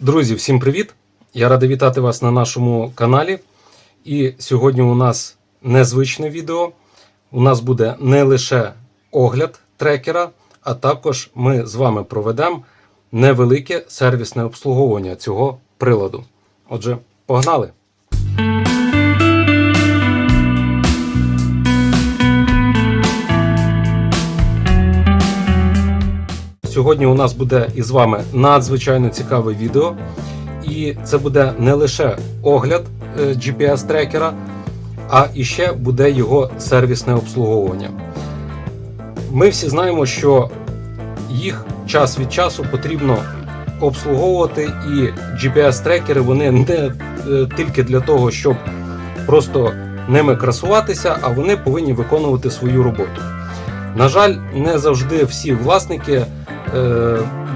Друзі, всім привіт! Я радий вітати вас на нашому каналі. І сьогодні у нас незвичне відео. У нас буде не лише огляд трекера, а також ми з вами проведемо невелике сервісне обслуговування цього приладу. Отже, погнали! Сьогодні у нас буде із вами надзвичайно цікаве відео, і це буде не лише огляд е, GPS-трекера, а іще буде його сервісне обслуговування. Ми всі знаємо, що їх час від часу потрібно обслуговувати, і GPS-трекери вони не е, тільки для того, щоб просто ними красуватися, а вони повинні виконувати свою роботу. На жаль, не завжди всі власники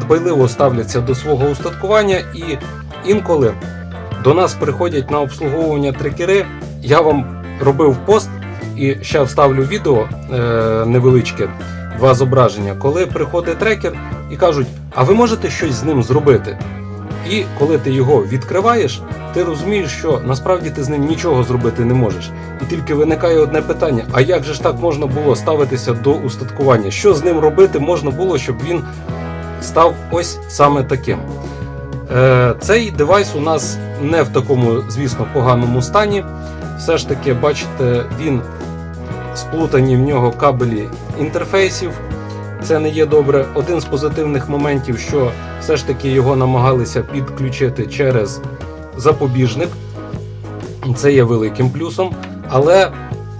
дбайливо ставляться до свого устаткування, і інколи до нас приходять на обслуговування трекери. Я вам робив пост і ще вставлю відео е, невеличке, два зображення, коли приходить трекер і кажуть, а ви можете щось з ним зробити? І коли ти його відкриваєш, ти розумієш, що насправді ти з ним нічого зробити не можеш. І тільки виникає одне питання: а як же ж так можна було ставитися до устаткування? Що з ним робити можна було, щоб він став ось саме таким? Е, Цей девайс у нас не в такому, звісно, поганому стані. Все ж таки, бачите, він сплутані в нього кабелі інтерфейсів. Це не є добре. Один з позитивних моментів, що все ж таки його намагалися підключити через запобіжник. Це є великим плюсом. Але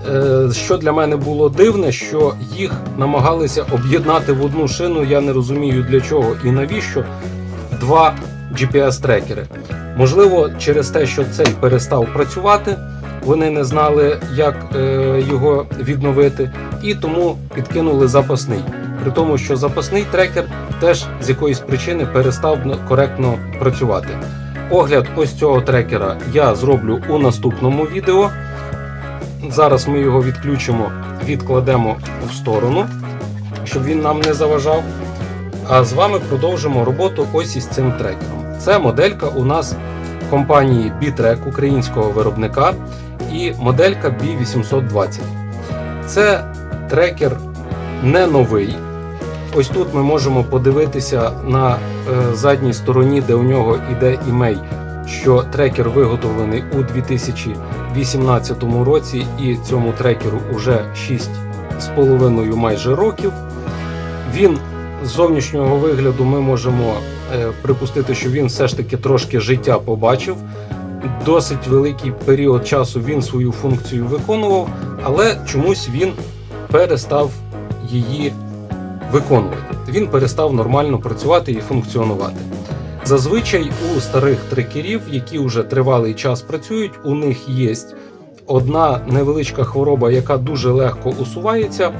е, що для мене було дивне, що їх намагалися об'єднати в одну шину. Я не розумію для чого і навіщо два GPS-трекери. Можливо, через те, що цей перестав працювати, вони не знали, як е, його відновити, і тому підкинули запасний. При тому, що запасний трекер теж з якоїсь причини перестав коректно працювати. Огляд ось цього трекера я зроблю у наступному відео. Зараз ми його відключимо, відкладемо в сторону, щоб він нам не заважав. А з вами продовжимо роботу ось із цим трекером. Це моделька у нас компанії B-Trek українського виробника і моделька B820. Це трекер не новий. Ось тут ми можемо подивитися на е, задній стороні, де у нього йде імей, що трекер виготовлений у 2018 році, і цьому трекеру вже 6,5 майже років. Він з зовнішнього вигляду ми можемо е, припустити, що він все ж таки трошки життя побачив. Досить великий період часу він свою функцію виконував, але чомусь він перестав її виконувати. Він перестав нормально працювати і функціонувати. Зазвичай у старих трекерів, які вже тривалий час працюють, у них є одна невеличка хвороба, яка дуже легко усувається.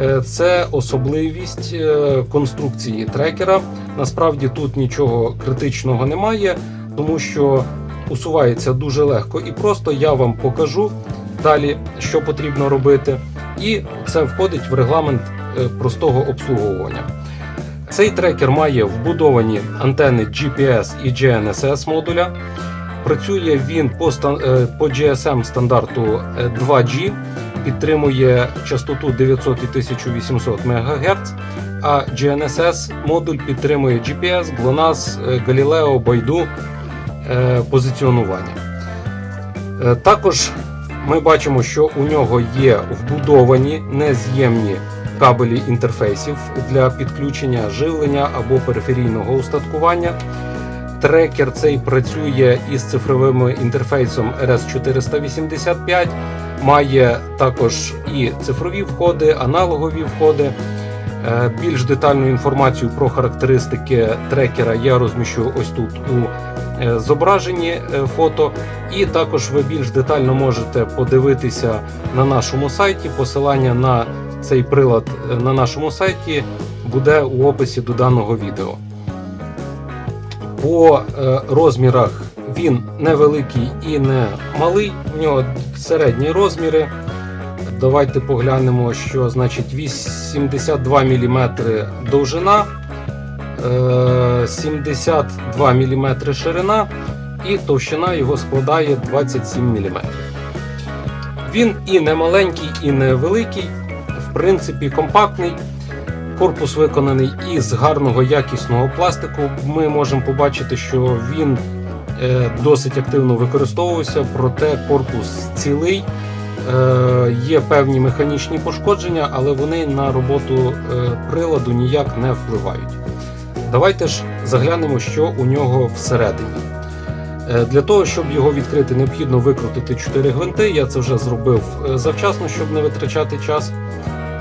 Е, Це особливість е, конструкції трекера. Насправді тут нічого критичного немає, тому що усувається дуже легко і просто я вам покажу далі, що потрібно робити. І це входить в регламент простого обслуговування. Цей трекер має вбудовані антени GPS і GNSS модуля. Працює він по, е, по GSM стандарту е, 2G, підтримує частоту 900 і 1800 МГц, а GNSS модуль підтримує GPS, GLONASS, е, Galileo, Baidu е, позиціонування. Е, Також ми бачимо, що у нього є вбудовані нез'ємні кабелі інтерфейсів для підключення живлення або периферійного устаткування. Трекер цей працює із цифровим інтерфейсом RS485, має також і цифрові входи, аналогові входи. Е, Більш детальну інформацію про характеристики трекера я розміщу ось тут у е, зображенні е, фото. І також ви більш детально можете подивитися на нашому сайті. Посилання на цей прилад е, на нашому сайті буде у описі до даного відео. По е, розмірах він невеликий і не малий, в нього середні розміри. Давайте поглянемо, що значить 82 мм довжина, е, 72 мм ширина і товщина його складає 27 мм. Він і не маленький, і не великий, принципі, компактний. Корпус виконаний із гарного якісного пластику. Ми можемо побачити, що він е, досить активно використовувався, проте корпус цілий. Е, Є певні механічні пошкодження, але вони на роботу е, приладу ніяк не впливають. Давайте ж заглянемо, що у нього всередині. Для того, щоб його відкрити, необхідно викрутити 4 гвинти. Я це вже зробив завчасно, щоб не витрачати час.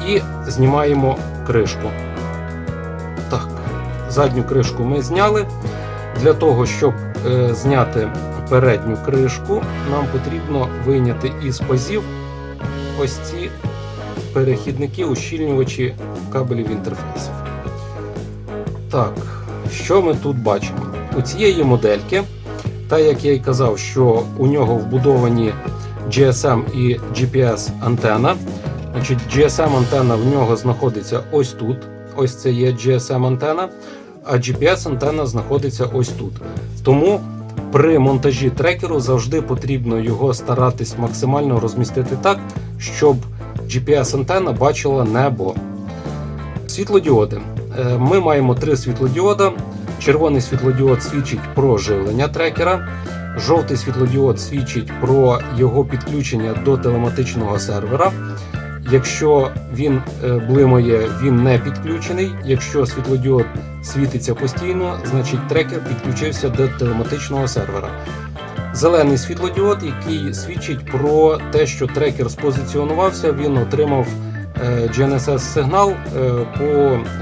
І знімаємо кришку. Так, задню кришку ми зняли. Для того, щоб е, зняти передню кришку, нам потрібно вийняти із пазів ось ці перехідники, ущільнювачі кабелів інтерфейсів. Так, що ми тут бачимо? У цієї модельки, та як я й казав, що у нього вбудовані GSM і GPS антена. Значить, GSM антена в нього знаходиться ось тут. Ось це є GSM антена, а GPS антена знаходиться ось тут. Тому при монтажі трекеру завжди потрібно його старатись максимально розмістити так, щоб GPS антена бачила небо. Світлодіоди. Е, Ми маємо три світлодіода. Червоний світлодіод свідчить про живлення трекера. Жовтий світлодіод свідчить про його підключення до телематичного сервера. Якщо він е, блимає, він не підключений. Якщо світлодіод світиться постійно, значить трекер підключився до телематичного сервера. Зелений світлодіод, який свідчить про те, що трекер спозиціонувався, він отримав е, GNSS сигнал е, по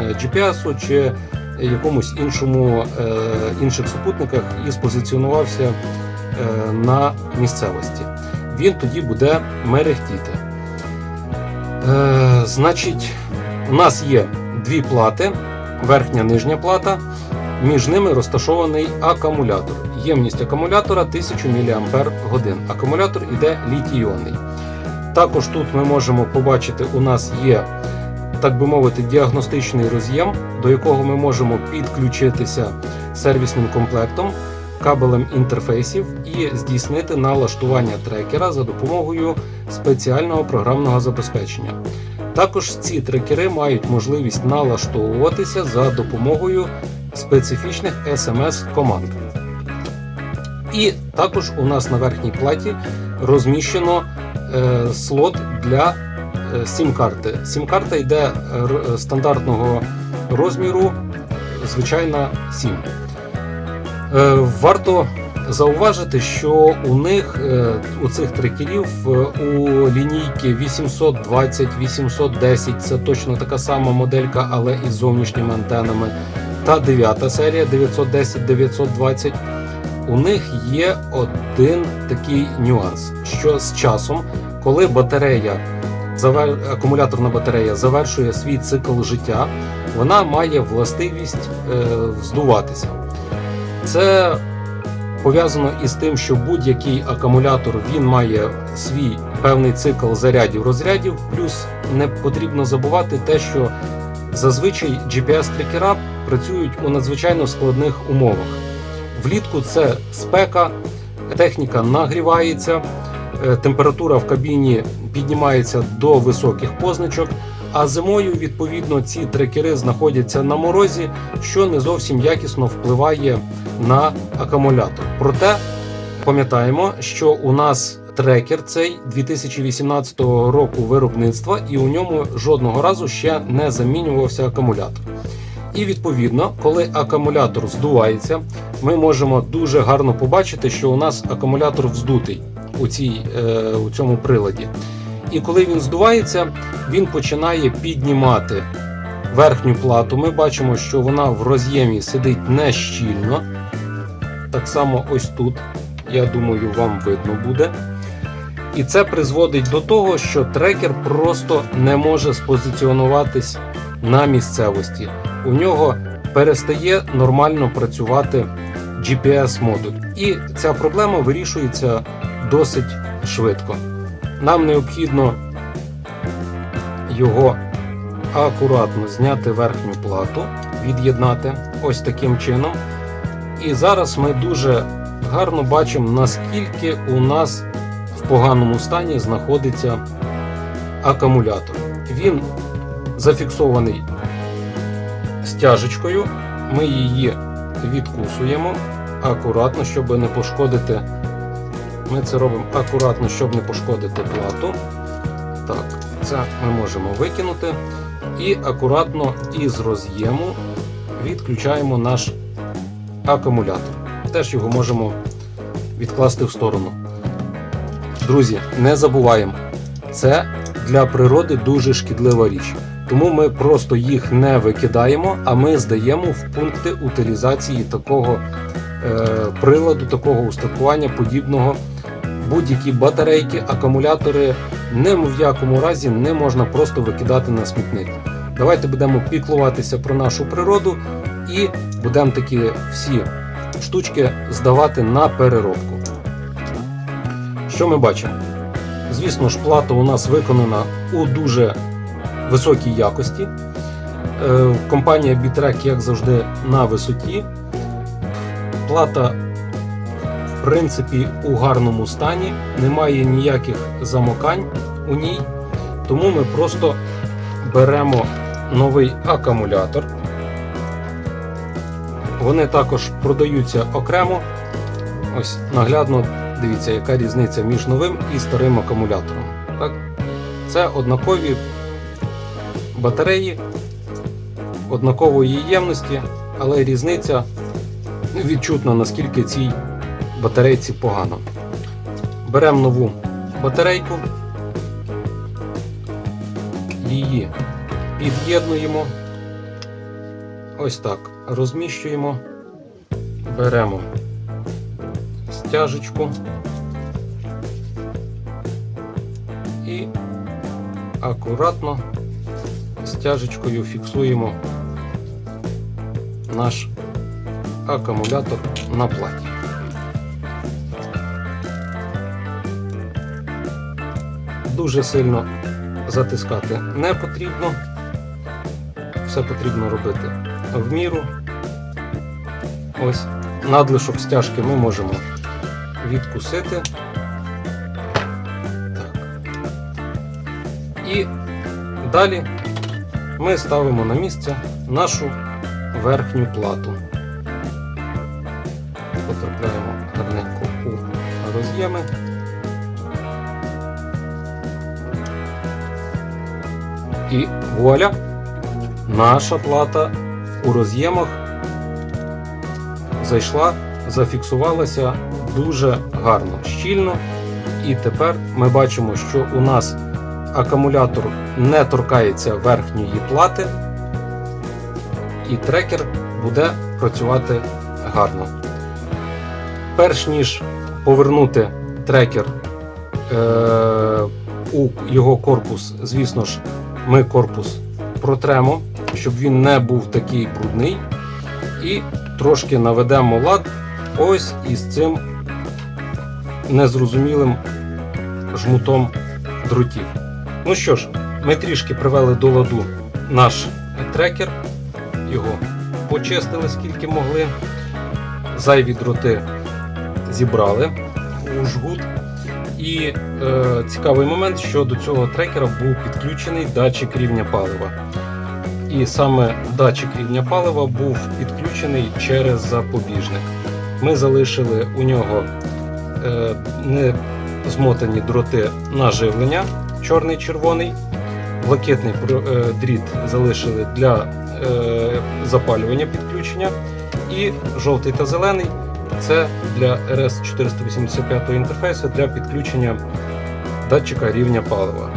GPS чи якомусь іншому інших супутниках і спозиціонувався на місцевості. Він тоді буде мерехтіти. Е, значить, у нас є дві плати, верхня нижня плата. Між ними розташований акумулятор. Ємність акумулятора 1000 мАч. Акумулятор іде літій-іонний. Також тут ми можемо побачити, у нас є, так би мовити, діагностичний роз'єм, до якого ми можемо підключитися сервісним комплектом, кабелем інтерфейсів і здійснити налаштування трекера за допомогою спеціального програмного забезпечення. Також ці трекери мають можливість налаштовуватися за допомогою специфічних SMS-команд. І також у нас на верхній платі розміщено е, слот для е, сім-карти. Сім-карта йде е, р- стандартного розміру, звичайна 7. Е, варто зауважити, що у них е, у цих трекерів е, у лінійки 820, 810 це точно така сама моделька, але із зовнішніми антенами. Та 9 серія 910, 920. У них є один такий нюанс, що з часом, коли батарея, акумуляторна батарея завершує свій цикл життя, вона має властивість е, вздуватися. Це пов'язано із тим, що будь-який акумулятор він має свій певний цикл зарядів розрядів. Плюс не потрібно забувати те, що зазвичай GPS-трекера працюють у надзвичайно складних умовах. Влітку це спека, техніка нагрівається, е, температура в кабіні піднімається до високих позначок. А зимою, відповідно, ці трекери знаходяться на морозі, що не зовсім якісно впливає на акумулятор. Проте пам'ятаємо, що у нас трекер цей 2018 року виробництва, і у ньому жодного разу ще не замінювався акумулятор. І відповідно, коли акумулятор здувається, ми можемо дуже гарно побачити, що у нас акумулятор вздутий у, цій, е, у цьому приладі. І коли він здувається, він починає піднімати верхню плату. Ми бачимо, що вона в роз'ємі сидить не щільно. Так само ось тут, я думаю, вам видно буде. І це призводить до того, що трекер просто не може спозиціонуватись на місцевості. У нього перестає нормально працювати GPS-модуль. І ця проблема вирішується досить швидко. Нам необхідно його акуратно зняти верхню плату, від'єднати ось таким чином. І зараз ми дуже гарно бачимо, наскільки у нас в поганому стані знаходиться акумулятор. Він зафіксований стяжечкою. Ми її відкусуємо акуратно, щоб не пошкодити. Ми це робимо акуратно, щоб не пошкодити плату. Так, це ми можемо викинути. І акуратно із роз'єму відключаємо наш акумулятор. Теж його можемо відкласти в сторону. Друзі, не забуваємо, це для природи дуже шкідлива річ. Тому ми просто їх не викидаємо, а ми здаємо в пункти утилізації такого е, приладу, такого устаткування, подібного. Будь-які батарейки, акумулятори не в якому разі не можна просто викидати на смітник. Давайте будемо піклуватися про нашу природу і будемо такі всі штучки здавати на переробку. Що ми бачимо? Звісно ж, плата у нас виконана у дуже високій якості. Е, Компанія Bitrek, як завжди, на висоті. Плата, принципі, у гарному стані, немає ніяких замокань у ній. Тому ми просто беремо новий акумулятор. Вони також продаються окремо. Ось наглядно дивіться, яка різниця між новим і старим акумулятором. Так? Це однакові батареї однакової ємності, але різниця відчутна, наскільки цій батарейці погано. Беремо нову батарейку, її під'єднуємо. Ось так розміщуємо, беремо стяжечку і акуратно стяжечкою фіксуємо наш акумулятор на платі. Дуже сильно затискати не потрібно, все потрібно робити в міру. Ось надлишок стяжки ми можемо відкусити. Так. І далі ми ставимо на місце нашу верхню плату. Потрапляємо гарненько у роз'єми. І вуаля! Наша плата у роз'ємах зайшла, зафіксувалася дуже гарно, щільно. І тепер ми бачимо, що у нас акумулятор не торкається верхньої плати, і трекер буде працювати гарно. Перш ніж повернути трекер е- у його корпус, звісно ж, ми корпус протремо, щоб він не був такий брудний. І трошки наведемо лад ось із цим незрозумілим жмутом дротів. Ну що ж, ми трішки привели до ладу наш трекер, його почистили скільки могли. Зайві дроти зібрали у жгут. І е, цікавий момент, що до цього трекера був підключений датчик рівня палива. І саме датчик рівня палива був підключений через запобіжник. Ми залишили у нього е, не змотані дроти на живлення, чорний червоний. Блакитний е, дріт залишили для е, запалювання підключення. І жовтий та зелений це для RS485 інтерфейсу для підключення датчика рівня палива.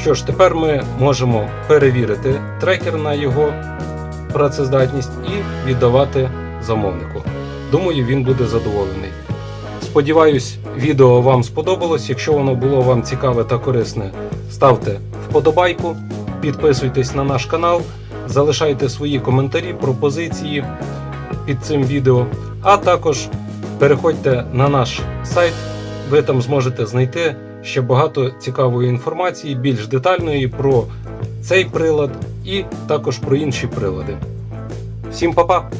Що ж, тепер ми можемо перевірити трекер на його працездатність і віддавати замовнику. Думаю, він буде задоволений. Сподіваюсь, відео вам сподобалось. Якщо воно було вам цікаве та корисне, ставте вподобайку, підписуйтесь на наш канал, залишайте свої коментарі, пропозиції під цим відео, а також переходьте на наш сайт, ви там зможете знайти ще багато цікавої інформації, більш детальної про цей прилад і також про інші прилади. Всім па-па!